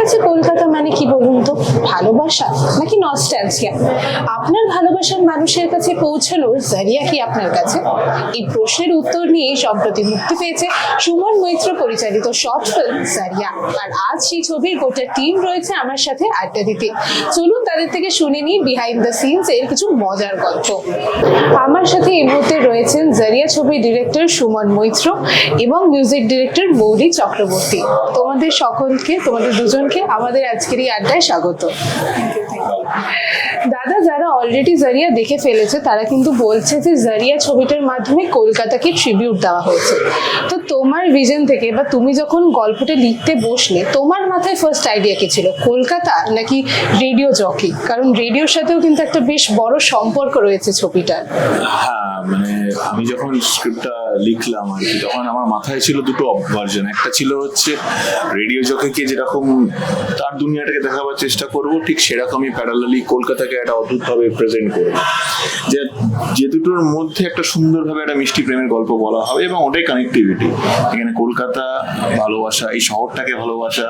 কাছে কলকাতা মানে কি বলুন তো? ভালোবাসা নাকি নস্ট্যালজিয়া আপনার ভালোবাসার মানুষের কাছে পৌঁছালো জারিয়া কি আপনার কাছে? এই প্রশ্নের উত্তর নিয়ে সম্প্রতি মুক্তি পেয়েছে সুমন মৈত্র পরিচালিত শর্ট ফিল্ম জারিয়া। আর আজ সেই ছবির গোটা টিম রয়েছে আমার সাথে আড্ডা দিতে। চলুন তাদের থেকে শুনে নিই বিহাইন্ড দ্য সিনস এর কিছু মজার গল্প। আমার সাথে এই মুহূর্তে রয়েছেন জারিয়া ছবির ডিরেক্টর সুমন মৈত্র এবং মিউজিক ডিরেক্টর মৌরি চক্রবর্তী। তোমাদের সকলকে, তোমাদের দুজনকে আমাদের আজকের এই আড্ডায় স্বাগত। দাদা, যারা অলরেডি জারিয়া দেখে ফেলেছে, তারা কিন্তু বলছে যে জারিয়া ছবিটার মাধ্যমে কলকাতাকে ট্রিবিউট দেওয়া হয়েছে। তো তোমার ভিজন থেকে বা তুমি যখন গল্পটা লিখতে বসলে, তোমার মাথায় ফার্স্ট আইডিয়া কি ছিল? কলকাতা নাকি রেডিও জকি কারণ রেডিওর সাথেও কিন্তু একটা বেশ বড় সম্পর্ক রয়েছে ছবিটার। হ্যাঁ মানে আমি যখন স্ক্রিপ্টটা লিখলাম আর কি। তখন আমার মাথায় ছিল দুটো ভার্জন একটা ছিল হচ্ছে রেডিও জকেকে যেরকম তার দুনিয়াটাকে দেখাবার চেষ্টা করব, ঠিক সেরকমই প্যারালালি কলকাতাকে একটা অদ্ভুতভাবে প্রেজেন্ট করব। যে যে দুটোর মধ্যে একটা সুন্দরভাবে একটা মিষ্টি প্রেমের গল্প বলা হবে এবং ওটাই কানেক্টিভিটি এখানে কলকাতা ভালোবাসা, এই শহরটাকে ভালোবাসা,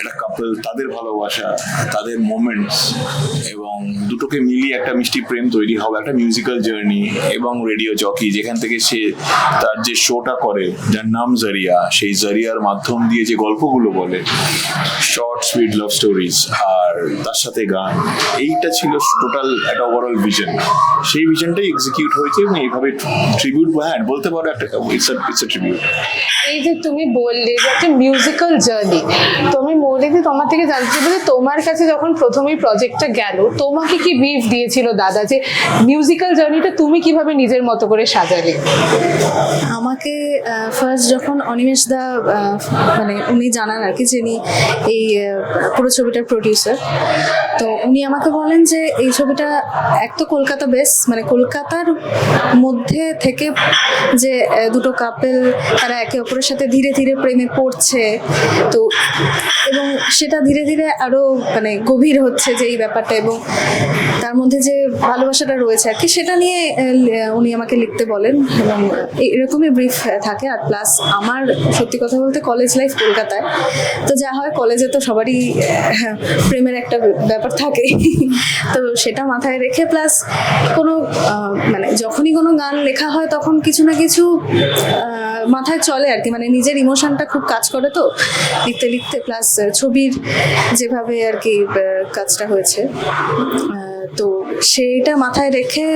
একটা কাপল তাদের ভালোবাসা, তাদের মোমেন্টস এবং দুটোকে মিলিয়ে একটা মিষ্টি প্রেম তৈরি হবে, একটা মিউজিক্যাল জার্নি এবং রেডিও জকি যেখান থেকে সে তার যে শোটা করে, যার নাম জারিয়া সেই জারিয়ার মাধ্যম দিয়ে যে গল্পগুলো বলে শর্ট সুইট লাভ স্টোরিজ আর তার সাথে গান, এইটা ছিল টোটাল একটা ওভারঅল ভিশন সেই ভিশনটাই এক্সিকিউট হয়েছে এবং এইভাবে ট্রিবিউট বা হ্যাঁ বলতে পারো একটা ইটস ইটস এ ট্রিবিউট এই যে তুমি বললে যে একটা মিউজিক্যাল জার্নি তো তুমি মৌলিদি তোমার থেকে জানতে চাইব যে তোমার কাছে যখন প্রথমেই প্রজেক্টটা গেল, তোমাকে কি ব্রিফ দিয়েছিল দাদা যে মিউজিক্যাল জার্নিটা তুমি কীভাবে নিজের মতো করে সাজালে? আমাকে ফার্স্ট যখন অনিমেষ দা মানে উনি জানান আর কি যিনি এই পুরো ছবিটার প্রডিউসার তো উনি আমাকে বলেন যে এই ছবিটা এক তো কলকাতা বেস মানে কলকাতার মধ্যে থেকে যে দুটো কাপেল তারা একে অপরের সাথে ধীরে ধীরে প্রেমে পড়ছে, তো এবং সেটা ধীরে ধীরে আরও মানে গভীর হচ্ছে যে এই ব্যাপারটা এবং তার মধ্যে যে ভালোবাসাটা রয়েছে আর কি, সেটা নিয়ে উনি আমাকে লিখতে বলেন। এরকমই ব্রিফ থাকে আর প্লাস আমার সত্যি কথা বলতে কলেজ লাইফ কলকাতায়। তো যা হয় কলেজে তো সবারই আহ, প্রেমের একটা ব্যাপার থাকে। তো সেটা মাথায় রেখে প্লাস কোনো মানে যখনই কোনো গান লেখা হয় তখন কিছু না কিছু মাথায় চলে আর কি। মানে নিজের ইমোশনটা খুব কাজ করে তো। লিখতে লিখতে প্লাস ছবির যেভাবে আর কি কাজটা হয়েছে। তো সেইটা মাথায় রেখে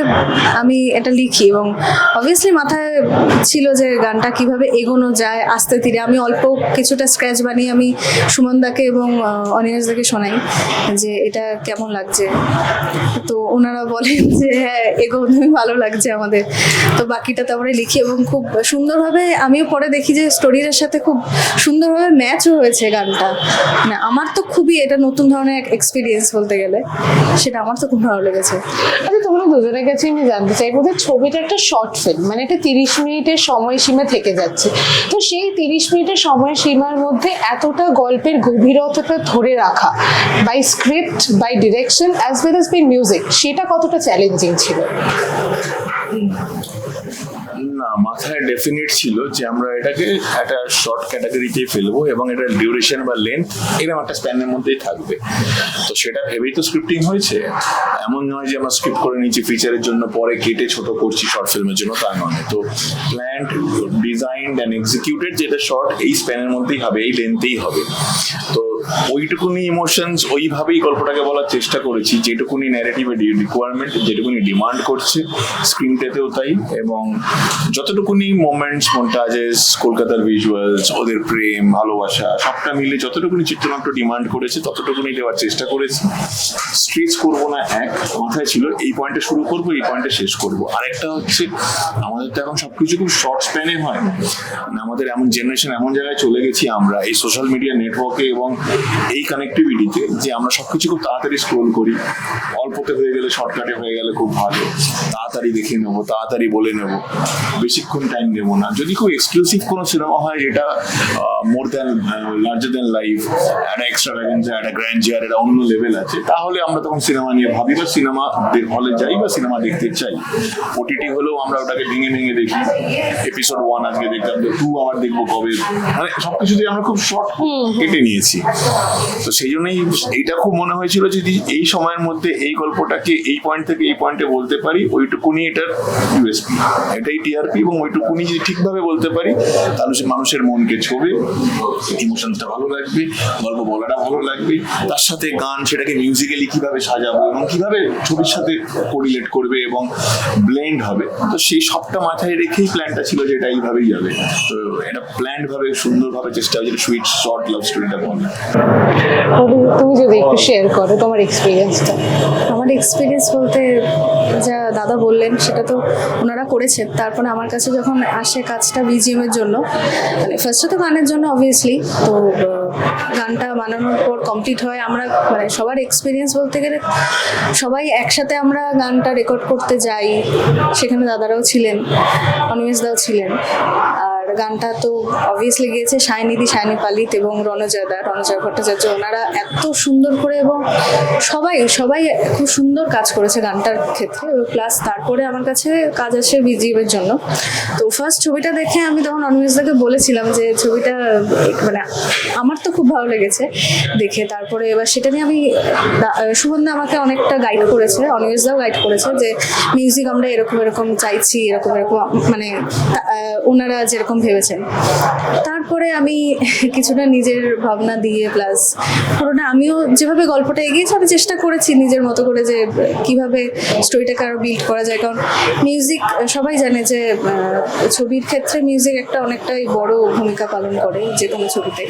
আমি এটা লিখি এবং অবভিয়াসলি মাথায় ছিল যে গানটা কীভাবে এগোনো যায় আস্তে ধীরে। আমি অল্প কিছুটা স্ক্র্যাচ বানিয়ে আমি সুমনদাকে এবং অনিমেষ দাকে শোনাই যে এটা কেমন লাগছে। তো ওনারা বলেন যে হ্যাঁ এগোনোই ভালো লাগছে আমাদের। তো বাকিটা তারপরে লিখি এবং খুব সুন্দরভাবে আমিও পরে দেখি যে স্টোরির সাথে খুব সুন্দরভাবে ম্যাচও হয়েছে গানটা। মানে আমার তো খুবই এটা নতুন ধরনের এক্সপিরিয়েন্স বলতে গেলে। সেটা আমার তো খুব ভালো লেগেছে। আচ্ছা তোমরা দুজনের কাছে আমি জানতে চাইব যে ছবিটা একটা শর্ট ফিল্ম মানে এটা তিরিশ মিনিটের সময়সীমা থেকে যাচ্ছে। তো সেই তিরিশ মিনিটের সময়সীমার মধ্যে এতটা গল্পের গভীরতাটা ধরে রাখা by script by direction as well as by music সেটা কতটা চ্যালেঞ্জিং ছিল? মাথায় ডেফিনেট ছিল যে আমরা এটাকে একটা শর্ট ক্যাটাগরিতে ফেলব এবং এটা ডিউরেশন বা লেন্থ এরকম একটা স্প্যানের মধ্যেই থাকবে। তো সেটা ভেবেই তো স্ক্রিপ্টিং হয়েছে। এমন নয় যে আমরা স্ক্রিপ্ট করে নিয়েছি ফিচারের জন্য, পরে কেটে ছোট করছি শর্ট ফিল্মের জন্য, তা নয়। তো প্ল্যান্ড ডিজাইন অ্যান্ড এক্সিকিউটেড যেটা শর্ট এই স্প্যানের মধ্যেই হবে, এই লেন্থেই হবে। তো ওইটুকুনি ইমোশনস ওইভাবেই গল্পটাকে বলার চেষ্টা করেছি, যেটুকুনি ন্যারেটিভে রিকোয়ারমেন্ট যেটুকুনি ডিমান্ড করছে স্ক্রিনটাতেও তাই, এবং যতটুকুনি মোমেন্টস মন্টাজেস কলকাতার ভিজুয়ালস ওদের প্রেম, ভালোবাসা, সবটা মিলে যতটুকুনি চিত্রনাট্য ডিমান্ড করেছে, ততটুকুনি দেওয়ার চেষ্টা করেছি। স্ট্রেচ করব না এক, মাথায় ছিল, এই পয়েন্টে শুরু করব, এই পয়েন্টে শেষ করব। আরেকটা হচ্ছে, আমাদের তো এখন সবকিছু খুব শর্ট স্প্যানে হয়। মানে আমাদের এমন জেনারেশন এমন জায়গায় চলে গেছি আমরা, এই সোশ্যাল মিডিয়া নেটওয়ার্কে এবং এই কানেক্টিভিটিতে যে আমরা সবকিছু খুব তাড়াতাড়ি স্ক্রোল করি, অল্পতে হয়ে গেলে শর্টকাটে হয়ে গেলে খুব ভালো। তাড়াতাড়ি দেখে নেব তাড়াতাড়ি বলে নেব। বেশিক্ষণ টাইম নেব না। যদি খুব এক্সক্লুসিভ কোনো সিনেমা হয় যেটা more than larger than life একটা এক্সট্রা ভ্যালেন্সা একটা গ্র্যান্ডিয়ার একটা অন্য লেভেল আছে তাহলে আমরা তখন সিনেমা নিয়ে ভাবি বা সিনেমা হলে যাই বা সিনেমা দেখতে চাই। ওটিটি হলেও আমরা ওটাকে ভেঙে ভেঙে দেখি। এপিসোড ওয়ান আজকে দেখলাম টু আবার দেখব কবে? মানে সবকিছু দিয়ে আমরা খুব শর্ট কেটে নিয়েছি। তো সেই জন্যই এইটা খুব মনে হয়েছিল যে যদি এই সময়ের মধ্যে এই গল্পটাকে এই পয়েন্ট থেকে এই পয়েন্টে বলতে পারি ওইটুকুনি এটার ইউএসপি এটাই টিআরপি এবং ওইটুকুনি যদি ঠিকভাবে বলতে পারি তাহলে সে মানুষের মনকে ছোবে ইমোশনসটা ভালো লাগবে গল্প বলাটা ভালো লাগবে তার সাথে গান সেটাকে মিউজিক্যালি কীভাবে সাজাবো এবং কীভাবে ছবির সাথে কোরিলেট করবে এবং ব্লেন্ড হবে তো সেই সবটা মাথায় রেখেই প্ল্যানটা ছিল যে এটা এইভাবেই যাবে। তো এটা প্ল্যান্ড ভাবে সুন্দরভাবে চেষ্টা হয়েছে সুইট শর্ট লাভ স্টোরিটা বলি, তুমি যদি একটু শেয়ার করো তোমার এক্সপিরিয়েন্সটা আমার এক্সপিরিয়েন্স বলতে যা দাদা বললেন, সেটা তো ওনারা করেছেন। তারপরে আমার কাছে যখন আসে কাজটা বিজিএম এর জন্য মানে ফার্স্টে তো গানের জন্য অবভিয়াসলি তো গানটা বানানোর পর কমপ্লিট হয়। আমরা মানে সবার এক্সপিরিয়েন্স বলতে গেলে, সবাই একসাথে আমরা গানটা রেকর্ড করতে যাই। সেখানে দাদারাও ছিলেন অনিমেষদাও ছিলেন। গানটা তো অবভিয়াসলি গিয়েছে সায়নিধি, সায়নি পালিত এবং রণজয়দা রণজয় ভট্টাচার্য। ওনারা এত সুন্দর করে এবং সবাই সবাই খুব সুন্দর কাজ করেছে গানটার ক্ষেত্রে। প্লাস তারপরে আমার কাছে কাজ আসে বিজিএমের জন্য। তো ফার্স্ট ছবিটা দেখে আমি তখন অনিমেষদাকে বলেছিলাম যে ছবিটা মানে আমার তো খুব ভালো লেগেছে দেখে। তারপরে এবার সেটা নিয়ে আমি সুবন্ধা আমাকে অনেকটা গাইড করেছে অনিমেষদাও গাইড করেছে যে মিউজিক আমরা এরকম এরকম চাইছি, এরকম এরকম মানে ওনারা যেরকম ভেবেছেন। তারপরে আমি কিছুটা নিজের ভাবনা দিয়ে প্লাস পুরোটা আমিও যেভাবে গল্পটা এগিয়েছি, আমি চেষ্টা করেছি নিজের মতো করে যে কীভাবে স্টোরিটাকে আরও বিল্ড করা যায়। কারণ মিউজিক সবাই জানে যে ছবির ক্ষেত্রে মিউজিক একটা অনেকটাই বড় ভূমিকা পালন করে যে কোনো ছবিতে।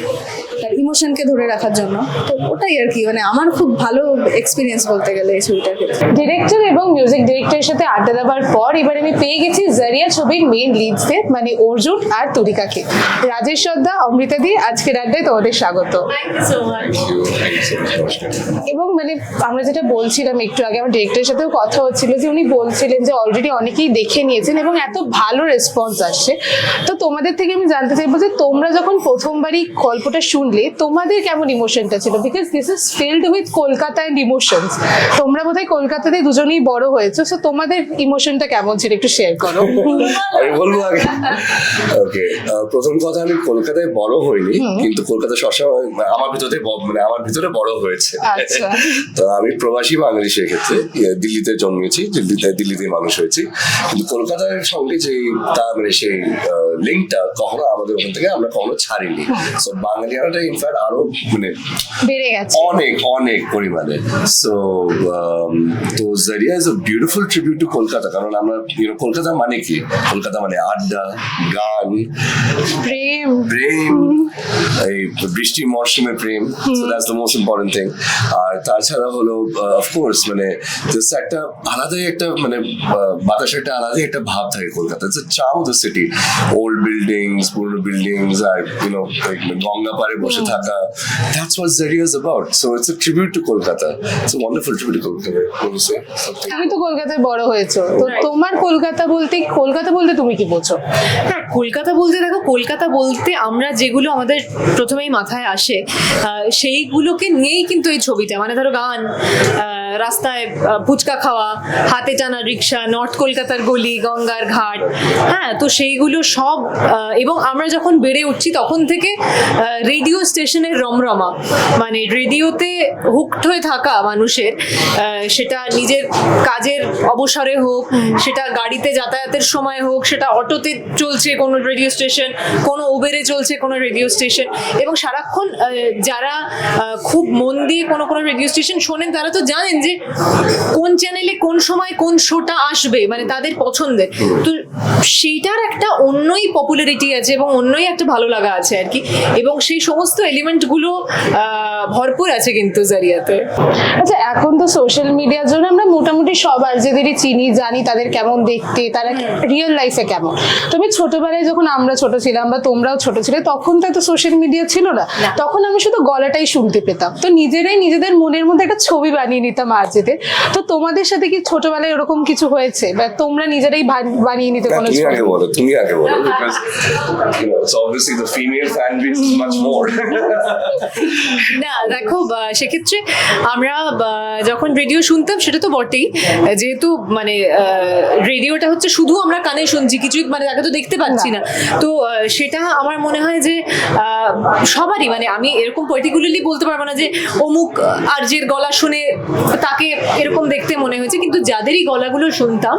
তার ইমোশনকে ধরে রাখার জন্য। তো ওটাই আর কি মানে আমার খুব ভালো এক্সপিরিয়েন্স বলতে গেলে এই ছবিটার ক্ষেত্রে। ডিরেক্টর এবং মিউজিক ডিরেক্টরের সাথে আড্ডা দেওয়ার পর এবার আমি পেয়ে গেছি জারিয়া ছবির মেইন লিডসদের মানে অর্জুন আর তুরিকাকে। রাজেশ সর্দা অমৃতা দি আজকের আড্ডায় তোমাদের স্বাগত। এবং মানে আমরা যেটা বলছিলাম একটু আগে আমার ডিরেক্টরের সাথেও কথা হচ্ছিল যে উনি বলছিলেন যে অলরেডি অনেকেই দেখে নিয়েছেন এবং এত ভালো রেসপন্স আসছে। তো তোমাদের থেকে আমি জানতে চাইব যে তোমরা যখন প্রথমবারই গল্পটা শুনলে তোমাদের কেমন ইমোশনটা ছিল? Because this is filled with Kolkata and emotions তোমরা বোধহয় কলকাতাতে দুজনেই বড় হয়েছো সো তোমাদের ইমোশনটা কেমন ছিল? একটু শেয়ার করো। আমি বলব আগে। ওকে প্রথম কথা আমি কলকাতায় বড় হইনি কিন্তু কলকাতা সবসময় আমার ভিতরে মানে আমার ভিতরে বড় হয়েছে। আচ্ছা। তো আমি প্রবাসী বাঙালি সেক্ষেত্রে ইয়ে, দিল্লিতে জন্মেছি দিল্লিতে দিল্লিতে মানুষ হয়েছি। কিন্তু কলকাতার সঙ্গে যে তার মানে সেই লিঙ্কটা কখনো আমাদের ওখান থেকে আমরা কখনো ছাড়িনি। সো বাঙালিয়ানাটা ইনফ্যাক্ট আরও মানে অনেক অনেক পরিমাণে। সো তো Jaria is a beautiful tribute to Kolkata কারণ আমরা know, কলকাতা মানে কি? কলকাতা মানে আড্ডা গান প্রেম। প্রেম এই বৃষ্টি মরশুমে প্রেম। So that's the most important thing আর তাছাড়া হলো অফকোর্স মানে জাস্ট একটা আলাদাই একটা মানে বাতাসের একটা আলাদাই একটা ভাব থাকে কলকাতা ইটস চাও the city old buildings buildings R you know Ganga পাড়ে বসে থাকা। That's what Jaria is about so it's a tribute to Kolkata it's a wonderful tribute to Kolkata তুমি তো কলকাতায় বড় হয়েছো। তো তোমার কলকাতা বলতে কলকাতা বলতে তুমি কি বোঝো? হ্যাঁ কলকাতা বলতে দেখো কলকাতা বলতে আমরা যেগুলো আমাদের প্রথমেই মাথায় আসে আহ, সেইগুলোকে নিয়েই কিন্তু এই ছবিটা। মানে ধরো গান আহ, রাস্তায় ফুচকা খাওয়া হাতে টানা রিক্সা নর্থ কলকাতার গলি গঙ্গার ঘাট। হ্যাঁ তো সেইগুলো সব এবং আমরা যখন বেড়ে উঠছি, তখন থেকে রেডিও স্টেশনের রমরমা মানে রেডিওতে হুকড হয়ে থাকা মানুষের সেটা নিজের কাজের অবসরে হোক, সেটা গাড়িতে যাতায়াতের সময় হোক, সেটা অটোতে চলছে কোনো রেডিও স্টেশন কোনো উবেরে চলছে কোনো রেডিও স্টেশন এবং সারাক্ষণ যারা খুব মন দিয়ে কোনো কোনো রেডিও স্টেশন শোনেন, তারা তো জানেন যে কোন চ্যানেলে কোন সময় কোন শোটা আসবে মানে তাদের পছন্দের। তো সেইটার একটা অন্যই পপুলারিটি আছে এবং অন্যই একটা ভালো লাগা আছে আর কি। এবং সেই সমস্ত এলিমেন্টগুলো ভরপুর আছে কিন্তু জারিয়াতে। আচ্ছা এখন তো সোশ্যাল মিডিয়ার জন্য আমরা মোটামুটি সব আর্যদেরই চিনি জানি তাদের কেমন দেখতে তারা রিয়েল লাইফে কেমন। তবে ছোটবেলায় যখন আমরা ছোট ছিলাম বা তোমরাও ছোট ছিলে তখন তো এত সোশ্যাল মিডিয়া ছিল না। তখন আমি শুধু গলাটাই শুনতে পেতাম। তো নিজেরাই নিজেদের মনের মধ্যে একটা ছবি বানিয়ে নিতাম আর্যদের তো তোমাদের সাথে কি ছোটবেলায় ওরকম কিছু হয়েছে? বা তোমরা নিজেরাই বানিয়ে নিতে কোনো তুমি ছবি? আগে বলো তুমি আগে বলো। know, so obviously the female fan base is much more. না দেখো সেক্ষেত্রে আমরা যখন রেডিও শুনতাম সেটা তো বটেই। যেহেতু মানে রেডিওটা হচ্ছে শুধু আমরা কানে শুনছি কিছুই মানে তাকে তো দেখতে পাচ্ছি না। তো সেটা আমার মনে হয় যে সবারই মানে আমি এরকম পার্টিকুলারলি বলতে পারব না যে অমুক আর্যের গলা শুনে তাকে এরকম দেখতে মনে হয়েছে কিন্তু যাদেরই গলাগুলো শুনতাম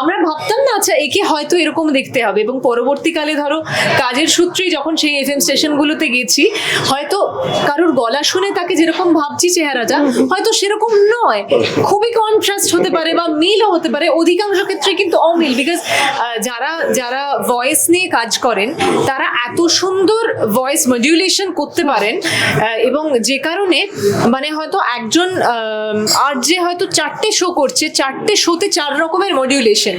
আমরা ভাবতাম না আচ্ছা একে হয়তো এরকম দেখতে হবে। এবং পরবর্তীকালে ধরো কাজের সূত্রেই যখন সেই এফ এম স্টেশনগুলোতে গেছি, হয়তো কারোর গলা শুনে তাকে যেরকম ভাবছি চেহারাটা হয়তো সেরকম নয়। খুবই কন্ট্রাস্ট হতে পারে বা মিলও হতে পারে। অধিকাংশ ক্ষেত্রে কিন্তু অমিল বিকজ যারা যারা ভয়েস নিয়ে কাজ করেন, তারা এত সুন্দর ভয়েস মডিউলেশন করতে পারেন এবং যে কারণে মানে হয়তো একজন আর যে হয়তো চারটে শো করছে, চারটে শোতে চার রকমের মডিউলেশন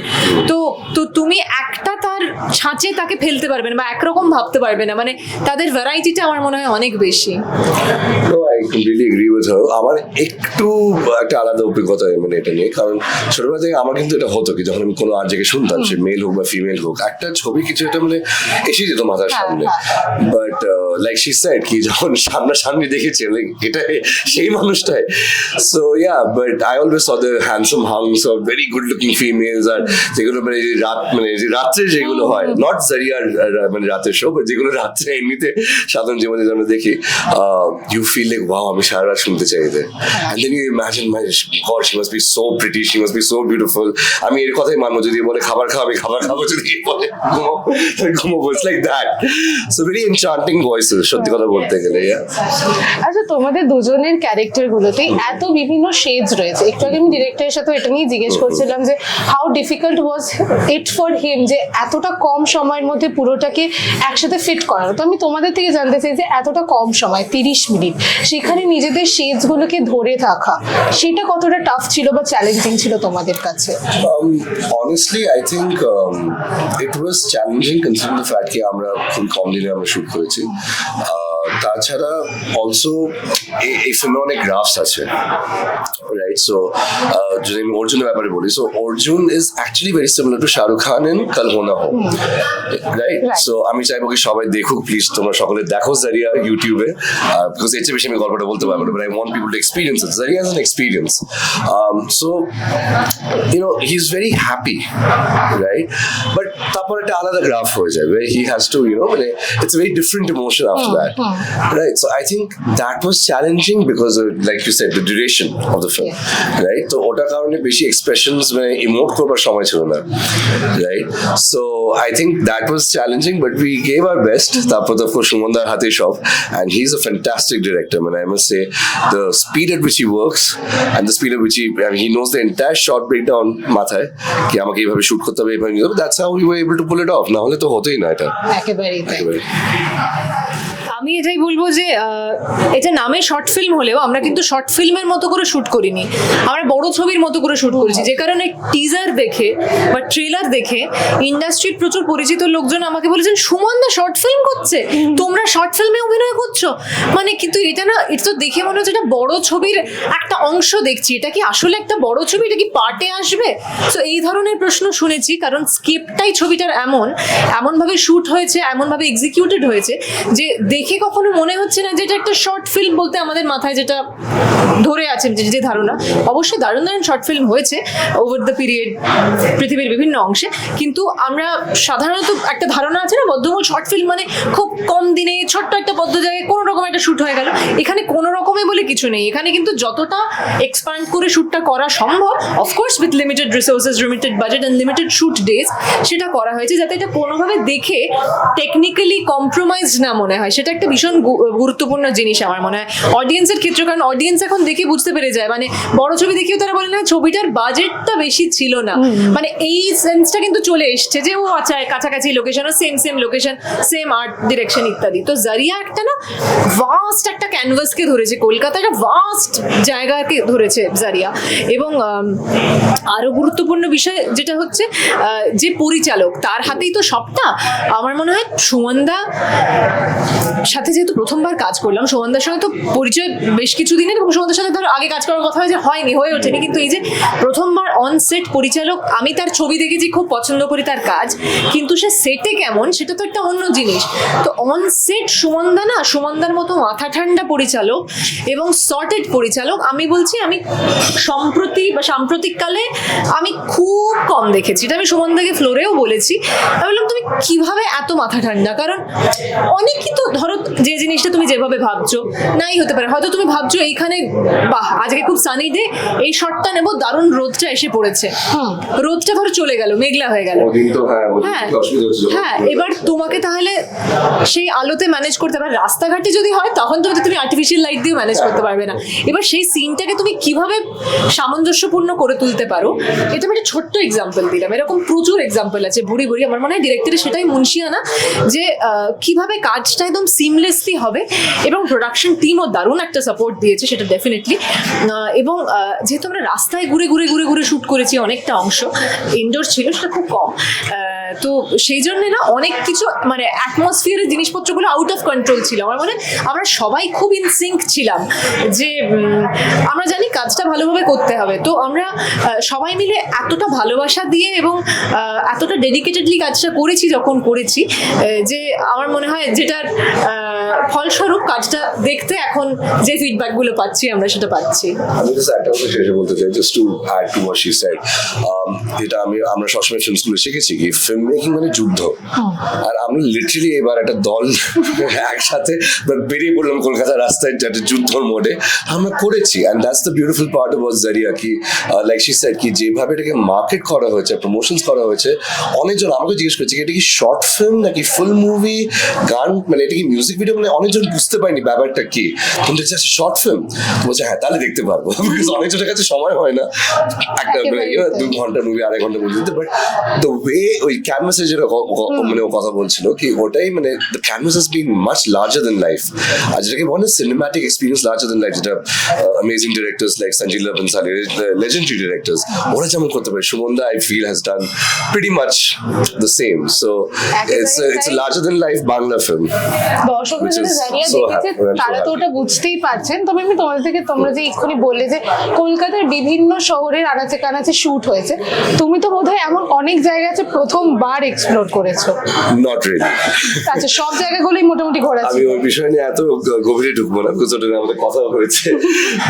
তো তো তুমি একটা তার ছাঁচে তাকে ফেলতে পারবেন বা একরকম ভাবতে পারবে না। মানে তাদের ভ্যারাইটিটা আমার মনে হয় অনেক বেশি। No, I completely agree with her. আমার একটু একটা আলাদা অভিজ্ঞতা মানে এটা নিয়ে কারণ ছোটবেলা থেকে আমার কিন্তু এটা হতো কি যখন আমি কোনো শুনতাম সে মেল হোক বা ফিমেল হোক একটা ছবি কিছু একটা মানে এসে যেত মাথার সামনে। বাট লাইক শি সেড কি যখন সামনাসামনি দেখেছে লাইক এটা সেই মানুষটাই। So yeah but I always saw the handsome hunks very good looking females আর যেগুলো মানে রাত মানে রাত্রে যেগুলো হয় নট জারিয়ার মানে রাতের শো বাট যেগুলো রাত্রে এমনিতে সাধারণ জীবনে যেন দেখি ইউ ফিল লাইক ওয়াও আমি সারা রাত শুনতে চাই এদের। And then you imagine my god she must be so pretty she must be so beautiful আমি এর কথাই মানবো যদি বলে খাবার খাবার খাব যদি বলে ঘুমাবো it's like that so very enchanting voices সত্যি কথা বলতে গেলে. আচ্ছা তোমাদের দুজনের ক্যারেক্টার গুলোতে এত বিভিন্ন শেডস রয়েছে। একটু আগে আমি ডিরেক্টরের সাথে এটা নিয়ে জিজ্ঞেস করছিলাম যে how difficult was it for him যে এতটা কম সময়ের মধ্যে পুরোটাকে একসাথে ফিট করানো? তো আমি তোমাদের থেকে জানতে চাই যে এতটা কম সময় তিরিশ মিনিট সেখানে নিজেদের শেডস গুলোকে ধরে থাকা সেটা কতটা টাফ ছিল বা চ্যালেঞ্জিং ছিল তোমাদের কাছে? Honestly I I it was challenging considering the fact কি আমরা খুব কম দিনে আমরা শুট করেছি। আহ, তাছাড়া অলসো এই ফিল্মে অনেক গ্রাফস আছে রাইট সো যদি আমি অর্জুনের ব্যাপারে বলি so Arjun is actually very similar to Shahrukh Khan N কাল হোনা হো রাইট Right. সো আমি চাইব কি সবাই দেখুক প্লিজ তোমরা সকলে দেখো জারিয়া ইউটিউবে বিকজ এর চেয়ে বেশি আমি গল্পটা বলতে পারব না but I want people to experience it Jaria is an experience so you know he's very happy right? But তারপর একটা আলাদা গ্রাফ হয়ে যাবে he has to you know মানে it's a very different emotion after that right so I think that was challenging because of, like you said the duration of the film right তো ওটার কারণে বেশি expressions মানে emote করবার সময় ছিল না right so I think that was challenging but we gave our best তারপর তো of course সুমনদার হাতে সব and he's a fantastic director man I must say the speed at which he works and the speed at which he I mean, he knows the entire shot breakdown মাথায় কি আমাকে এইভাবে shoot করতে হবে এইভাবে that's how we were able to pull it off না হলে তো হতোই না এটা একেবারেই আমি এটাই বলব যে এটা নামে শর্ট ফিল্ম হলেও আমরা কিন্তু শর্ট ফিল্মের মতো করে শুট করিনি। আমরা বড় ছবির মতো করে শুট করেছি। যে কারণে টিজার দেখে বা ট্রেলার দেখে ইন্ডাস্ট্রির প্রচুর পরিচিত লোকজন আমাকে বলেছেন, সুমন দা শর্ট ফিল্ম করছে? তোমরা শর্ট ফিল্মে অভিনয় করছ? মানে কিন্তু এটা না, এটা তো দেখে মনে হচ্ছে এটা বড় ছবির একটা অংশ দেখছি। এটা কি আসলে একটা বড় ছবি? এটা কি পার্টে আসবে? তো এই ধরনের প্রশ্ন শুনেছি, কারণ স্ক্রিপ্টটাই ছবিটার এমন, এমনভাবে শুট হয়েছে, এমনভাবে এক্সিকিউটেড হয়েছে যে দেখে কখনো মনে হচ্ছে না যে এটা একটা শর্ট ফিল্ম বলতে আমাদের মাথায় যেটা ধরে আছে যে যে ধারণা? অবশ্যই দারুণ দারুণ শর্ট ফিল্ম হয়েছে ওভার দ্য পিরিয়ড পৃথিবীর বিভিন্ন অংশে। কিন্তু আমরা সাধারণত একটা ধারণা আছে না, বদ্ধমূল শর্ট ফিল্ম মানে খুব কম দিনে ছোট্ট একটা বদ্ধ জায়গায় কোনো রকম একটা শ্যুট হয়ে গেল। এখানে কোনো রকমে বলে কিছু নেই। এখানে কিন্তু যতটা এক্সপ্যান্ড করে শ্যুটটা করা সম্ভব of course with limited resources limited budget and limited shoot days সেটা করা হয়েছে যাতে এটা কোনোভাবে দেখে টেকনিক্যালি কম্প্রোমাইজ না মনে হয়। সেটা একটা ভীষণ গুরুত্বপূর্ণ জিনিস আমার মনে হয়। অডিয়েন্সের ক্ষেত্রে কারণ অডিয়েন্স এখন দেখে বুঝতে পেরে যায়। মানে বড় ছবি দেখেও তারা বলে না ছবিটার বাজেটটা বেশি ছিল না। মানে এই সেন্সটা কিন্তু চলে এসছে যে ও আচ্ছা কাছাকাছি location same same location same art direction ইত্যাদি। তো জারিয়া একটা না ভাস্ট একটা ক্যানভাসকে ধরেছে কলকাতা একটা ভাস্ট জায়গাকে ধরেছে জারিয়া এবং আরও গুরুত্বপূর্ণ বিষয় যেটা হচ্ছে যে পরিচালক তার হাতেই তো সবটা। আমার মনে হয় সুমনদা সাথে যেহেতু প্রথমবার কাজ করলাম, সুমনদার সঙ্গে তো পরিচয় বেশ কিছু দিনের এবং সুমনদার সাথে ধরো আগে কাজ করার কথা হয়েছে হয়নি, হয়ে ওঠেনি। কিন্তু এই যে প্রথমবার অন সেট পরিচালক, আমি তার ছবি দেখেছি, খুব পছন্দ করি তার কাজ, কিন্তু সে সেটে কেমন সেটা তো একটা অন্য জিনিস। তো অন সেট সুমনদা না, সুমনদার মতো মাথা ঠান্ডা পরিচালক এবং সর্টেড পরিচালক, আমি বলছি আমি সম্প্রতি বা সাম্প্রতিককালে আমি খুব কম দেখেছি। এটা আমি সুমনদাকে ফ্লোরেও বলেছি। আমি বললাম, তুমি কীভাবে এত মাথা ঠান্ডা? কারণ অনেকই তো ধরো যে জিনিসটা তুমি যেভাবে ভাবছ নাই হতে পারে। হয়তো তুমি ভাবছ এইখানে বাহ আজকে খুব সানি ডে এই শটটা নেব দারুণ রোদটা এসে পড়েছে। রোদটা ধরো চলে গেল মেঘলা হয়ে গেল। হ্যাঁ হ্যাঁ হ্যাঁ এবার তোমাকে তাহলে সেই আলোতে ম্যানেজ করতে পারবে রাস্তাঘাটে যদি হয় তখন তো তুমি আর্টিফিশিয়াল লাইট দিয়ে ম্যানেজ করতে পারবে না। এবার সেই সিনটাকে তুমি কীভাবে সামঞ্জস্যপূর্ণ করে তুলতে পারো এটা আমি একটা ছোট্ট এক্সাম্পল দিলাম। এরকম প্রচুর এক্সাম্পল আছে ভুড়ি ভুড়ি আমার মনে হয় ডিরেক্টরের সেটাই মুন্সিয়ানা যে কীভাবে কাজটা একদম সিমলেসলি হবে এবং প্রোডাকশন টিমও দারুণ একটা সাপোর্ট দিয়েছে, সেটা ডেফিনেটলি এবং যেহেতু আমরা রাস্তায় ঘুরে ঘুরে ঘুরে ঘুরে শ্যুট করেছি অনেকটা অংশ ইনডোর ছিল, সেটা খুব কম। তো সেই জন্য না অনেক কিছু মানে অ্যাটমসফিয়ারের জিনিসপত্রগুলো আউট অফ কন্ট্রোল ছিল। আমার মানে আমরা সবাই খুব ইনসিঙ্ক ছিলাম যে আমরা জানি কাজটা ভালোভাবে করতে হবে। তো আমরা সবাই মিলে এতটা ভালোবাসা দিয়ে এবং এতটা ডেডিকেটেডলি কাজটা করেছি, যখন করেছি যে আমার মনে হয় যেটার ফলস্বরূপ কাজটা দেখতে এখন যে ফিডব্যাকগুলো পাচ্ছি আমরা সেটা পাচ্ছি। আমি জাস্ট একটা কথা শেষে বলতে চাই just to add to she said আমি আমরা সবসময় ফিল্ম স্কুলে শিখেছি কি ফিল্ম মেকিং মানে যুদ্ধ। আর আমি লিটারালি এবার একটা দল একসাথে বেরিয়ে পড়লাম কলকাতার রাস্তায় একটা যুদ্ধর মোডে আমরা করেছি and that's the beautiful part of Jaria কি লাইক শি সেড কি যেভাবে এটাকে মার্কেট করা হয়েছে প্রমোশনস করা হয়েছে অনেকজন আমাকে জিজ্ঞেস করছে এটা কি শর্ট ফিল্ম নাকি ফুল মুভি গান মানে এটা কি মিউজিক ভিডিও মানে অনেকজন বুঝতে পারিনি ব্যাপারটা কি। কিন্তু শর্ট ফিল্ম বলছে হ্যাঁ তাহলে দেখতে পারব। বিকজ অনেকজনের কাছে সময় হয় না। একটা মানে দু ঘণ্টা মুভি আড়াই ঘণ্টা মুভি দিতে বাট দ্য ওয়ে ওই ক্যানভাসে যেটা মানে ও কথা বলছিল কি ওটাই মানে the canvas has been much larger than life আর যেটাকে বলে cinematic experience larger than life যেটা amazing directors like Sanjeev Bhansali legendary directors ওরা যেমন করতে পারে। সুমনদা I feel has done pretty much the same so it's it's. Larger than life Bangla film Which is দেখেছে তারা তো ওটা বুঝতেই পারছেন। তবে আমি তোমাদের থেকে তোমরা যে এক্ষুনি বললে যে কলকাতার বিভিন্ন শহরের আনাচে কানাচে শুট হয়েছে তুমি তো বোধহয় এমন অনেক জায়গা আছে প্রথমবার এক্সপ্লোর করেছ। নট রিয়েলি আচ্ছা সব জায়গাগুলোই মোটামুটি ঘোরাচ্ছি আমি ওই বিষয় নিয়ে এত গভীরে ঢুকবো না বিকজ ওটা আমাদের কথা হয়েছে।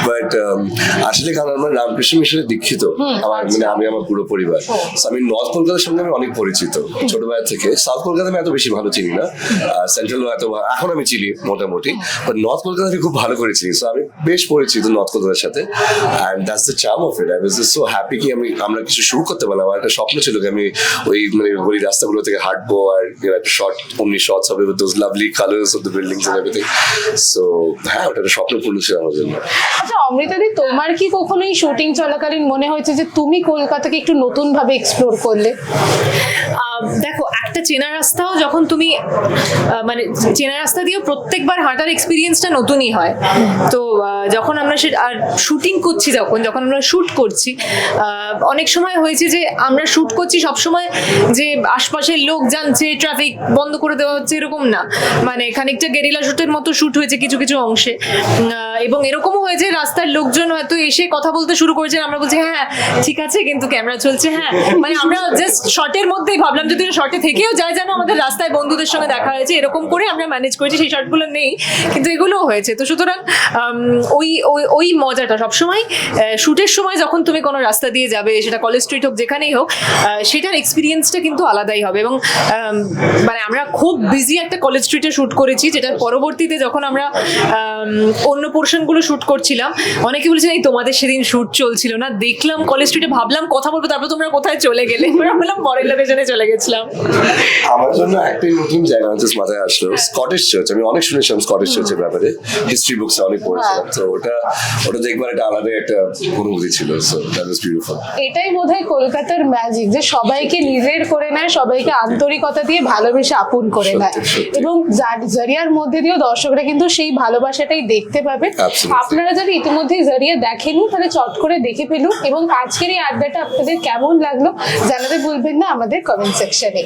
বাট আসলে কারণ আমরা রামকৃষ্ণ মিশনে দীক্ষিত। আমার মানে আমি আমার পুরো পরিবার। আমি নর্থ কলকাতার সঙ্গে আমি অনেক পরিচিত ছোটবেলা থেকে। সাউথ কলকাতা আমি এত বেশি ভালো চিনি না। সেন্ট্রাল এত এখন আমি চিনি মোটামুটি। বাট নর্থ কলকাতা আমি খুব ভালো করে চিনি সো আমি বেশ পরিচিত নর্থ কলকাতার সাথে। And that's the charm of it I was so happy কি আমি আমরা কিছু শুরু করতে পারলাম। আমার একটা স্বপ্ন ছিল কি আমি ওই মানে ওই রাস্তাগুলো থেকে হাঁটবো আর একটা শর্ট অমনি শর্টস হবে with those lovely colours of the buildings and everything so হ্যাঁ ওটা একটা স্বপ্ন পূর্ণ ছিল আমার জন্য। আচ্ছা অমৃতাদি তোমার কি কখনো এই শুটিং চলাকালীন মনে হয়েছে যে তুমি কলকাতাকে একটু নতুন ভাবে এক্সপ্লোর করলে? আহ, দেখো একটা চেনা রাস্তাও যখন তুমি মানে চেনা রাস্তা দিয়েও প্রত্যেকবার হাঁটার এক্সপিরিয়েন্সটা নতুনই হয়। তো যখন আমরা সে, আর শুটিং করছি যখন যখন আমরা শ্যুট করছি অনেক সময় হয়েছে যে আমরা শ্যুট করছি সব সময় যে আশপাশের লোক জানছে ট্রাফিক বন্ধ করে দেওয়া হচ্ছে এরকম না। মানে খানিকটা গেরিলা শুটের মতো শ্যুট হয়েছে কিছু কিছু অংশে। এবং এরকমও হয়েছে রাস্তার লোকজন হয়তো এসে কথা বলতে শুরু করেছে, আমরা বলছি হ্যাঁ ঠিক আছে, কিন্তু ক্যামেরা চলছে। হ্যাঁ মানে আমরা জাস্ট শর্টের মধ্যেই ভাবলাম, যদি শর্টে থেকেও যায় যেন আমাদের রাস্তায় বন্ধুদের সঙ্গে দেখা হয়েছে, এরকম করে আমরা ম্যানেজ করেছি, সেই শর্টগুলো নেই, কিন্তু এগুলোও হয়েছে। তো সুতরাং ওই ওই ওই মজাটা সবসময় শুটের সময় যখন তুমি কোনো রাস্তা দিয়ে যাবে, সেটা কলেজ স্ট্রিট হোক, যেখানেই হোক সেটার এক্সপিরিয়েন্সটা কিন্তু আলাদাই হবে। এবং মানে আমরা খুব বিজি একটা কলেজ স্ট্রিটে শ্যুট করেছি, যেটার পরবর্তীতে যখন আমরা অন্য পোর্শনগুলো শ্যুট করছিলাম, অনেকে বলেছেন, এই তোমাদের সেদিন শ্যুট চলছিল না। দেখলাম কলেজ স্ট্রিটে ভাবলাম, কথা বলব, তারপর তোমরা কোথায় চলে গেলে? আমরা বললাম পরের লোকেশনে চলে গেছিলাম। আমার জন্য একটাই নতুন জায়গা জাস্ট মাথায় আসলো স্কটিশ চার্চ আমি অনেক শুনেছিলাম স্কটিশ চার্চের ব্যাপারে। হিস্ট্রি বুকস অনেক পড়েছিলাম। তো ওটা ওটা দেখবার একটা আলাদা একটা অনুভূতি ছিল সো দ্যাট ওয়াজ বিউটিফুল এটাই বোধহয় কলকাতার ম্যাজিক যে সবাইকে নিজের করে নেয় সবাইকে আন্তরিকতা দিয়ে ভালোবেসে আপন করে নেয়। এবং জারিয়ার মধ্যে দিয়েও দর্শকরা কিন্তু সেই ভালোবাসাটাই দেখতে পাবে। আপনারা যদি ইতিমধ্যে জারিয়া দেখেনি তাহলে চট করে দেখে ফেলুন। এবং আজকের এই আড্ডাটা আপনাদের কেমন লাগল জানাতে ভুলবেন না আমাদের কমেন্ট সেকশনে